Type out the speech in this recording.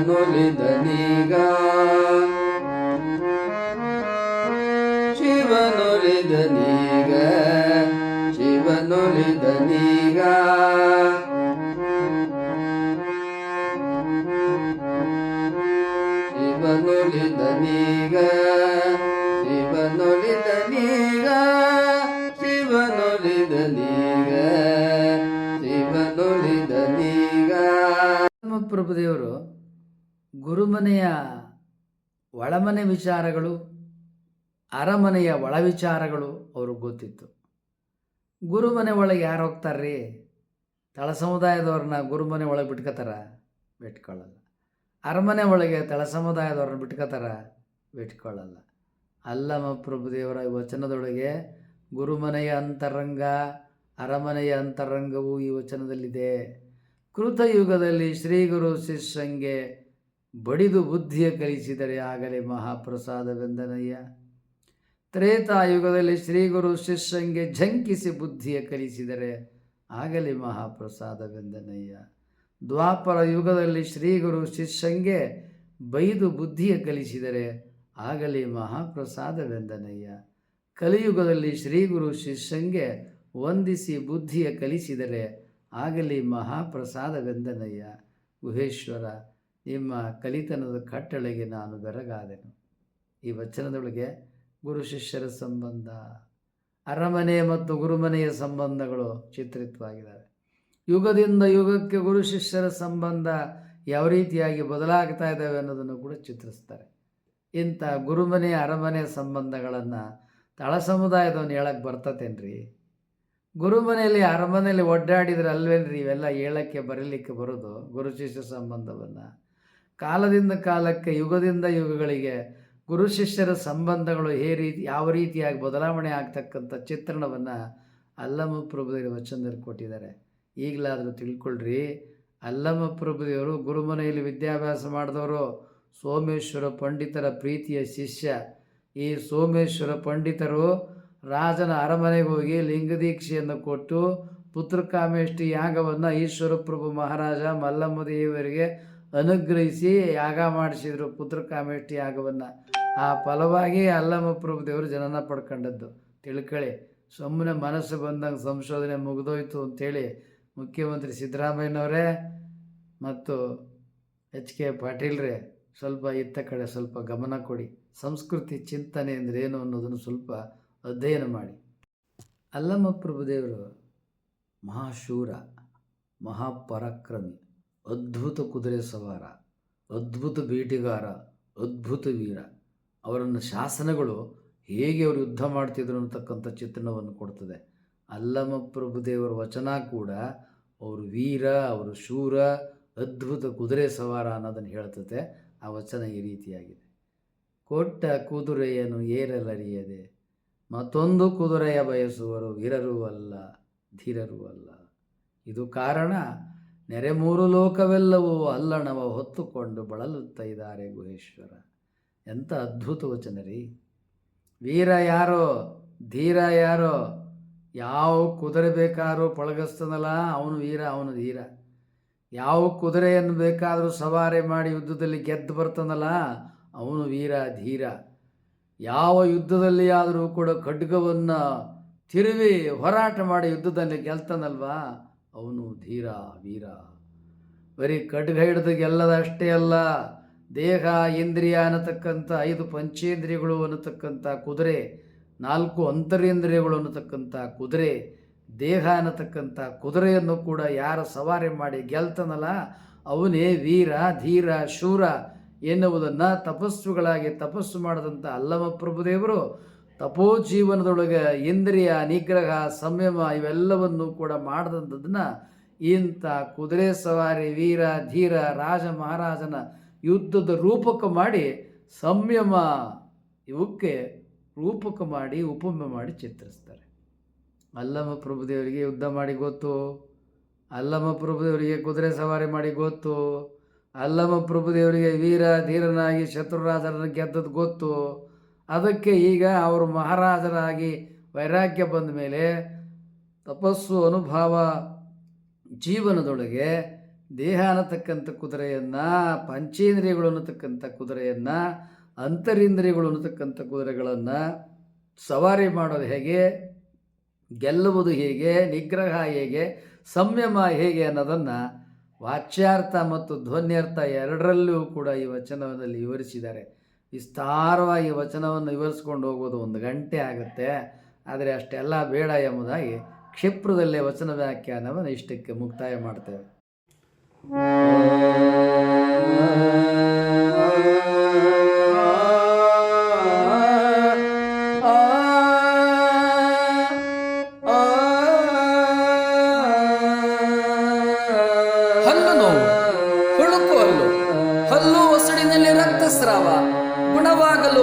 ಶಿವನೊಲಿದನೀಗ ಶಿವನುಲಿದನೀಗ ಶಿವನುಲಿದನೀಗ. ಶಿವನುಲಿದನೀಗ ಶಿವನುಲಿದನೀಗ ಶಿವನುಲಿದನೀಗ ಶಿವನುಲಿದನೀಗ. ಪ್ರಭುದೇವರು ಗುರುಮನೆಯ ಒಳಮನೆ ವಿಚಾರಗಳು, ಅರಮನೆಯ ಒಳ ವಿಚಾರಗಳು ಅವ್ರಿಗೆ ಗೊತ್ತಿತ್ತು. ಗುರುಮನೆ ಒಳಗೆ ಯಾರು ಹೋಗ್ತಾರ್ರಿ? ತಳ ಸಮುದಾಯದವ್ರನ್ನ ಗುರುಮನೆ ಒಳಗೆ ಬಿಟ್ಕೋತಾರ? ಬಿಟ್ಕೊಳ್ಳಲ್ಲ. ಅರಮನೆ ಒಳಗೆ ತಳ ಸಮುದಾಯದವ್ರನ್ನ ಬಿಟ್ಕೋತಾರ? ಬಿಟ್ಕೊಳ್ಳಲ್ಲ. ಅಲ್ಲಮ ಪ್ರಭುದೇವರ ವಚನದೊಳಗೆ ಗುರುಮನೆಯ ಅಂತರಂಗ, ಅರಮನೆಯ ಅಂತರಂಗವು ಈ ವಚನದಲ್ಲಿದೆ. ಕೃತಯುಗದಲ್ಲಿ ಶ್ರೀ ಗುರು ಶಿಷ್ಯಂಗೆ ಬಡಿದು ಬುದ್ಧಿಯ ಕಲಿಸಿದರೆ ಆಗಲೇ ಮಹಾಪ್ರಸಾದವೆಂದನಯ್ಯ. ತ್ರೇತಾಯುಗದಲ್ಲಿ ಶ್ರೀಗುರು ಶಿಷ್ಯಂಗೆ ಝಂಕಿಸಿ ಬುದ್ಧಿಯ ಕಲಿಸಿದರೆ ಆಗಲಿ ಮಹಾಪ್ರಸಾದವೆಂದನಯ್ಯ. ದ್ವಾಪರ ಯುಗದಲ್ಲಿ ಶ್ರೀಗುರು ಶಿಷ್ಯಂಗೆ ಬೈದು ಬುದ್ಧಿಯ ಕಲಿಸಿದರೆ ಆಗಲಿ ಮಹಾಪ್ರಸಾದವೆಂದನಯ್ಯ. ಕಲಿಯುಗದಲ್ಲಿ ಶ್ರೀಗುರು ಶಿಷ್ಯಂಗೆ ವಂದಿಸಿ ಬುದ್ಧಿಯ ಕಲಿಸಿದರೆ ಆಗಲಿ ಮಹಾಪ್ರಸಾದವೆಂದನಯ್ಯ. ಗುಹೇಶ್ವರ ನಿಮ್ಮ ಕಲಿತನದ ಕಟ್ಟಳೆಗೆ ನಾನು ಬೆರಗಾದೆನು. ಈ ವಚನದೊಳಗೆ ಗುರು ಶಿಷ್ಯರ ಸಂಬಂಧ, ಅರಮನೆ ಮತ್ತು ಗುರುಮನೆಯ ಸಂಬಂಧಗಳು ಚಿತ್ರಿತವಾಗಿದ್ದಾವೆ. ಯುಗದಿಂದ ಯುಗಕ್ಕೆ ಗುರು ಶಿಷ್ಯರ ಸಂಬಂಧ ಯಾವ ರೀತಿಯಾಗಿ ಬದಲಾಗ್ತಾ ಇದ್ದಾವೆ ಅನ್ನೋದನ್ನು ಕೂಡ ಚಿತ್ರಿಸ್ತಾರೆ. ಇಂಥ ಗುರುಮನೆ, ಅರಮನೆ ಸಂಬಂಧಗಳನ್ನು ತಳ ಸಮುದಾಯದವನು ಹೇಳಕ್ಕೆ ಬರ್ತತೇನ್ರಿ? ಗುರುಮನೆಯಲ್ಲಿ, ಅರಮನೆಯಲ್ಲಿ ಒಡ್ಡಾಡಿದ್ರೆ ಅಲ್ವೇನ್ರಿ ಇವೆಲ್ಲ ಹೇಳಕ್ಕೆ, ಬರಲಿಕ್ಕೆ ಬರೋದು ಗುರು ಶಿಷ್ಯ ಸಂಬಂಧವನ್ನು? ಕಾಲದಿಂದ ಕಾಲಕ್ಕೆ, ಯುಗದಿಂದ ಯುಗಗಳಿಗೆ ಗುರು ಶಿಷ್ಯರ ಸಂಬಂಧಗಳು ಹೇ ರೀತಿ, ಯಾವ ರೀತಿಯಾಗಿ ಬದಲಾವಣೆ ಆಗ್ತಕ್ಕಂಥ ಚಿತ್ರಣವನ್ನು ಅಲ್ಲಮ ಪ್ರಭುದೇವರು ವಚನದಲ್ಲಿ ಕೊಟ್ಟಿದ್ದಾರೆ. ಈಗಲಾದರೂ ತಿಳ್ಕೊಳ್ರಿ ಅಲ್ಲಮ ಪ್ರಭುದೇವರು ಗುರುಮನೆಯಲ್ಲಿ ವಿದ್ಯಾಭ್ಯಾಸ ಮಾಡಿದವರು ಸೋಮೇಶ್ವರ ಪಂಡಿತರ ಪ್ರೀತಿಯ ಶಿಷ್ಯ. ಈ ಸೋಮೇಶ್ವರ ಪಂಡಿತರು ರಾಜನ ಅರಮನೆಗೆ ಹೋಗಿ ಲಿಂಗದೀಕ್ಷೆಯನ್ನು ಕೊಟ್ಟು ಪುತ್ರಕಾಮೇಷ್ಟಿ ಯಾಗವನ್ನು ಈಶ್ವರಪ್ರಭು ಮಹಾರಾಜ ಮಲ್ಲಮ್ಮ ದೇವರಿಗೆ ಅನುಗ್ರಹಿಸಿ ಯಾಗ ಪುತ್ರ ಪುತ್ರಕಾಮೇಷ್ಟಿ ಯಾಗವನ್ನು. ಆ ಫಲವಾಗಿ ಅಲ್ಲಮ್ಮ ಪ್ರಭು ದೇವರು ಜನನ ಪಡ್ಕೊಂಡದ್ದು. ತಿಳ್ಕೊಳ್ಳಿ ಸುಮ್ಮನೆ ಮನಸ್ಸು ಬಂದಂಗೆ ಸಂಶೋಧನೆ ಮುಗಿದೋಯ್ತು ಅಂಥೇಳಿ ಮುಖ್ಯಮಂತ್ರಿ ಸಿದ್ದರಾಮಯ್ಯನವರೇ ಮತ್ತು ಎಚ್ ಕೆ ಪಾಟೀಲ್ರೇ ಸ್ವಲ್ಪ ಇತ್ತ ಕಡೆ ಸ್ವಲ್ಪ ಗಮನ ಕೊಡಿ. ಸಂಸ್ಕೃತಿ ಚಿಂತನೆ ಅಂದರೆ ಏನು ಅನ್ನೋದನ್ನು ಸ್ವಲ್ಪ ಅಧ್ಯಯನ ಮಾಡಿ. ಅಲ್ಲಮ್ಮ ಪ್ರಭುದೇವರು ಮಹಾಶೂರ, ಮಹಾಪರಾಕ್ರಮಿ. ಅದ್ಭುತ ಕುದುರೆ ಸವಾರ, ಅದ್ಭುತ ಬೇಟೆಗಾರ, ಅದ್ಭುತ ವೀರ. ಅವರನ್ನು ಶಾಸನಗಳು ಹೇಗೆ ಅವರು ಯುದ್ಧ ಮಾಡ್ತಿದ್ರು ಅಂತಕ್ಕಂಥ ಚಿತ್ರಣವನ್ನು ಕೊಡ್ತದೆ. ಅಲ್ಲಮ ಪ್ರಭುದೇವರ ವಚನ ಕೂಡ ಅವರು ವೀರ, ಅವರು ಶೂರ, ಅದ್ಭುತ ಕುದುರೆ ಸವಾರ ಅನ್ನೋದನ್ನು ಹೇಳ್ತದೆ. ಆ ವಚನ ಈ ರೀತಿಯಾಗಿದೆ. ಕೊಟ್ಟ ಕುದುರೆಯನ್ನು ಏರಲರಿಯದೆ, ಮತ್ತೊಂದು ಕುದುರೆಯ ಬಯಸುವರು ವೀರರೂ ಅಲ್ಲ, ಧೀರರೂ ಅಲ್ಲ. ಇದು ಕಾರಣ ನೆರೆ ಮೂರು ಲೋಕವೆಲ್ಲವೂ ಅಲ್ಲಣವ ಹೊತ್ತುಕೊಂಡು ಬಳಲುತ್ತಾ ಇದ್ದಾರೆ ಗುಹೇಶ್ವರ. ಎಂಥ ಅದ್ಭುತ ವಚನ ರೀ. ವೀರ ಯಾರೋ, ಧೀರ ಯಾರೋ, ಯಾವ ಕುದುರೆ ಬೇಕಾದ್ರೂ ಪಳಗಿಸ್ತಾನಲ್ಲ, ಅವನು ವೀರ, ಅವನು ಧೀರ. ಯಾವ ಕುದುರೆಯನ್ನು ಬೇಕಾದರೂ ಸವಾರಿ ಮಾಡಿ ಯುದ್ಧದಲ್ಲಿ ಗೆದ್ದು ಬರ್ತಾನಲ್ಲ, ಅವನು ವೀರ, ಧೀರ. ಯಾವ ಯುದ್ಧದಲ್ಲಿ ಆದರೂ ಕೂಡ ಖಡ್ಗವನ್ನು ತಿರುವಿ ಹೋರಾಟ ಮಾಡಿ ಯುದ್ಧದಲ್ಲಿ ಗೆಲ್ತಾನಲ್ವಾ? ಅವನು ಧೀರ, ವೀರ. ಬರೀ ಖಡ್ಗ ಹಿಡಿದು ಗೆಲ್ಲದಷ್ಟೇ ಅಲ್ಲ, ದೇಹ, ಇಂದ್ರಿಯ ಅನ್ನತಕ್ಕಂಥ ಐದು ಪಂಚೇಂದ್ರಿಯಗಳು ಅನ್ನತಕ್ಕಂಥ ಕುದುರೆ, ನಾಲ್ಕು ಅಂತರೇಂದ್ರಿಯಗಳು ಅನ್ನತಕ್ಕಂಥ ಕುದುರೆ, ದೇಹ ಅನ್ನತಕ್ಕಂಥ ಕುದುರೆಯನ್ನು ಕೂಡ ಯಾರ ಸವಾರಿ ಮಾಡಿ ಗೆಲ್ತನಲ್ಲ, ಅವನೇ ವೀರ, ಧೀರ, ಶೂರ ಎನ್ನುವುದನ್ನು ತಪಸ್ಸುಗಳಾಗಿ ತಪಸ್ಸು ಮಾಡಿದಂಥ ಅಲ್ಲಮ ಪ್ರಭುದೇವರು. ತಪೋ ಜೀವನದೊಳಗೆ ಇಂದ್ರಿಯ, ನಿಗ್ರಹ, ಸಂಯಮ ಇವೆಲ್ಲವನ್ನು ಕೂಡ ಮಾಡಿದಂಥದ್ದನ್ನು ಇಂಥ ಕುದುರೆ ಸವಾರಿ, ವೀರ, ಧೀರ, ರಾಜ ಮಹಾರಾಜನ ಯುದ್ಧದ ರೂಪಕ ಮಾಡಿ ಸಂಯಮ ಇವಕ್ಕೆ ರೂಪಕ ಮಾಡಿ ಉಪಮೆ ಮಾಡಿ ಚಿತ್ರಿಸ್ತಾರೆ. ಅಲ್ಲಮ ಪ್ರಭುದೇವರಿಗೆ ಯುದ್ಧ ಮಾಡಿ ಗೊತ್ತು. ಅಲ್ಲಮ ಪ್ರಭುದೇವರಿಗೆ ಕುದುರೆ ಸವಾರಿ ಮಾಡಿ ಗೊತ್ತು. ಅಲ್ಲಮ ಪ್ರಭುದೇವರಿಗೆ ವೀರ, ಧೀರನಾಗಿ ಶತ್ರುರಾಜರನ್ನು ಗೆದ್ದದ್ದು ಗೊತ್ತು. ಅದಕ್ಕೆ ಈಗ ಅವರು ಮಹಾರಾಜರಾಗಿ ವೈರಾಗ್ಯ ಬಂದ ಮೇಲೆ ತಪಸ್ಸು ಅನುಭವ ಜೀವನದೊಳಗೆ ದೇಹ ಅನ್ನತಕ್ಕಂಥ ಕುದುರೆಯನ್ನು, ಪಂಚೇಂದ್ರಿಯಗಳು ಅನ್ನತಕ್ಕಂಥ ಕುದುರೆಯನ್ನು, ಅಂತರಿಂದ್ರಿಯಗಳು ಅನ್ನತಕ್ಕಂಥ ಕುದುರೆಗಳನ್ನು ಸವಾರಿ ಮಾಡೋದು ಹೇಗೆ, ಗೆಲ್ಲುವುದು ಹೇಗೆ, ನಿಗ್ರಹ ಹೇಗೆ, ಸಂಯಮ ಹೇಗೆ ಅನ್ನೋದನ್ನು ವಾಚ್ಯಾರ್ಥ ಮತ್ತು ಧ್ವನ್ಯರ್ಥ ಎರಡರಲ್ಲೂ ಕೂಡ ಈ ವಚನದಲ್ಲಿ ವಿವರಿಸಿದ್ದಾರೆ. ವಿಸ್ತಾರವಾಗಿ ವಚನವನ್ನು ವಿವರಿಸ್ಕೊಂಡು ಹೋಗೋದು ಒಂದು ಗಂಟೆ ಆಗುತ್ತೆ. ಆದರೆ ಅಷ್ಟೆಲ್ಲ ಬೇಡ ಎಂಬುದಾಗಿ ಕ್ಷಿಪ್ರದಲ್ಲೇ ವಚನ ವ್ಯಾಖ್ಯಾನವನ್ನು ಇಷ್ಟಕ್ಕೆ ಮುಕ್ತಾಯ ಮಾಡ್ತೇವೆ.